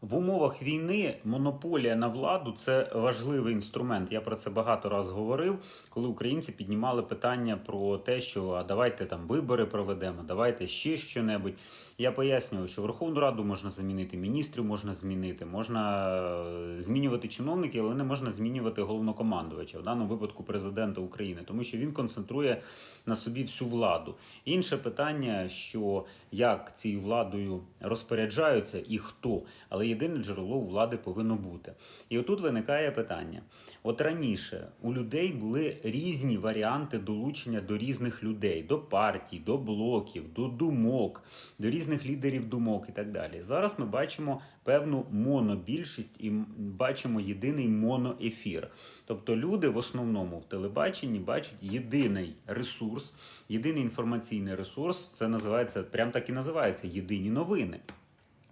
В умовах війни монополія на владу це важливий інструмент. Я про це багато раз говорив, коли українці піднімали питання про те, що а давайте там вибори проведемо, давайте ще що-небудь. Я пояснював, що Верховну Раду можна замінити, міністрів можна змінити, можна е, змінювати чиновників, але не можна змінювати головнокомандувача, в даному випадку президента України, тому що він концентрує на собі всю владу. Інше питання, що як цією владою розпоряджаються і хто, але єдине джерело влади повинно бути. І отут виникає питання: от раніше у людей були різні варіанти долучення до різних людей, до партій, до блоків, до думок, до різних лідерів думок і так далі. Зараз ми бачимо певну монобільшість і бачимо єдиний моноефір. Тобто люди в основному в телебаченні бачать єдиний ресурс, єдиний інформаційний ресурс. Це називається прям так і називається єдині новини.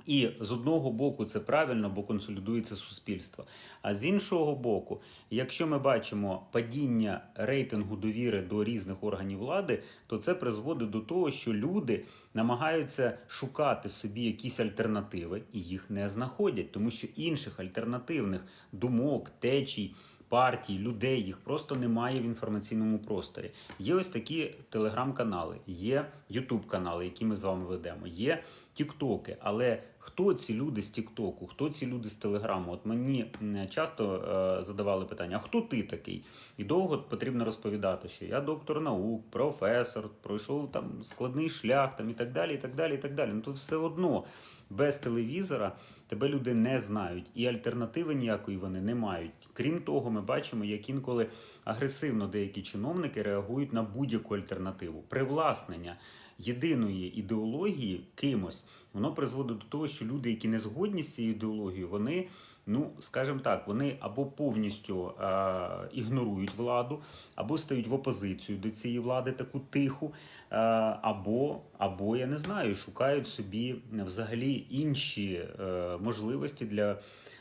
І з одного боку це правильно, бо консолідується суспільство. А з іншого боку, якщо ми бачимо падіння рейтингу довіри до різних органів влади, то це призводить до того, що люди намагаються шукати собі якісь альтернативи і їх не знаходять, тому що інших альтернативних думок, течій. Партій, людей їх просто немає в інформаційному просторі. Є ось такі телеграм-канали, є ютуб-канали, які ми з вами ведемо, є тіктоки. Але хто ці люди з Тіктоку, хто ці люди з Телеграму? От мені часто е, задавали питання: а хто ти такий? І довго потрібно розповідати, що я доктор наук, професор, пройшов там складний шлях, там і так далі, і так далі, і так далі. Ну то все одно без телевізора тебе люди не знають, і альтернативи ніякої вони не мають. Крім того, ми бачимо, як інколи агресивно деякі чиновники реагують на будь-яку альтернативу. Привласнення єдиної ідеології кимось, воно призводить до того, що люди, які не згодні з цією ідеологією, вони, ну скажімо так, вони або повністю е, ігнорують владу, або стають в опозицію до цієї влади, таку тиху, е, або, або я не знаю, шукають собі взагалі інші е, можливості для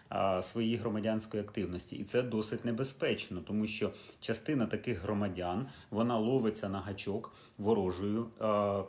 а, своєї громадянської активності, і це досить небезпечно, тому що частина таких громадян вона ловиться на гачок ворожою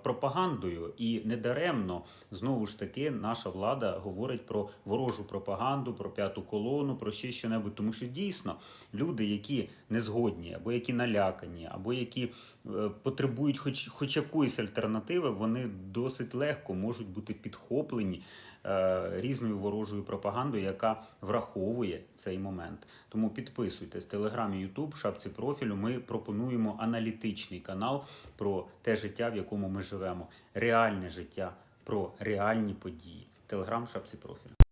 пропагандою, і недаремно знову ж таки наша влада говорить про ворожу пропаганду, про п'яту колону, про ще що-небудь, тому що дійсно люди, які не згодні, або які налякані, або які е, потребують хоч, хоч якоїсь альтернативи, вони досить легко можуть бути підхоплені е, різною ворожою пропагандою, яка враховує цей момент. Тому підписуйтесь Телеграм, Ютуб, шапці профілю. Ми пропонуємо аналітичний канал про те життя, в якому ми живемо, реальне життя, про реальні події. Телеграм, шапці профілю.